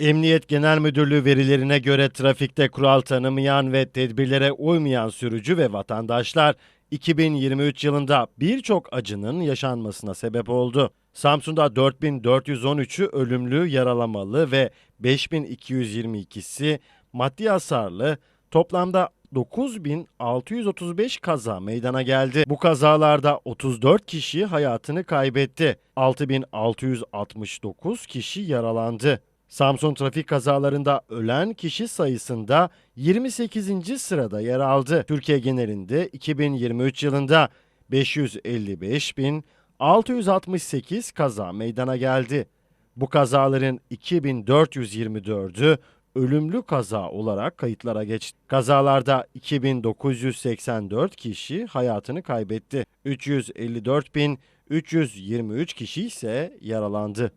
Emniyet Genel Müdürlüğü verilerine göre trafikte kural tanımayan ve tedbirlere uymayan sürücü ve vatandaşlar 2023 yılında birçok acının yaşanmasına sebep oldu. Samsun'da 4413'ü ölümlü, yaralamalı ve 5222'si maddi hasarlı, toplamda 9635 kaza meydana geldi. Bu kazalarda 34 kişi hayatını kaybetti. 6669 kişi yaralandı. Samsun trafik kazalarında ölen kişi sayısında 28. sırada yer aldı. Türkiye genelinde 2023 yılında 555.668 kaza meydana geldi. Bu kazaların 2424'ü ölümlü kaza olarak kayıtlara geçti. Kazalarda 2984 kişi hayatını kaybetti. 354.323 kişi ise yaralandı.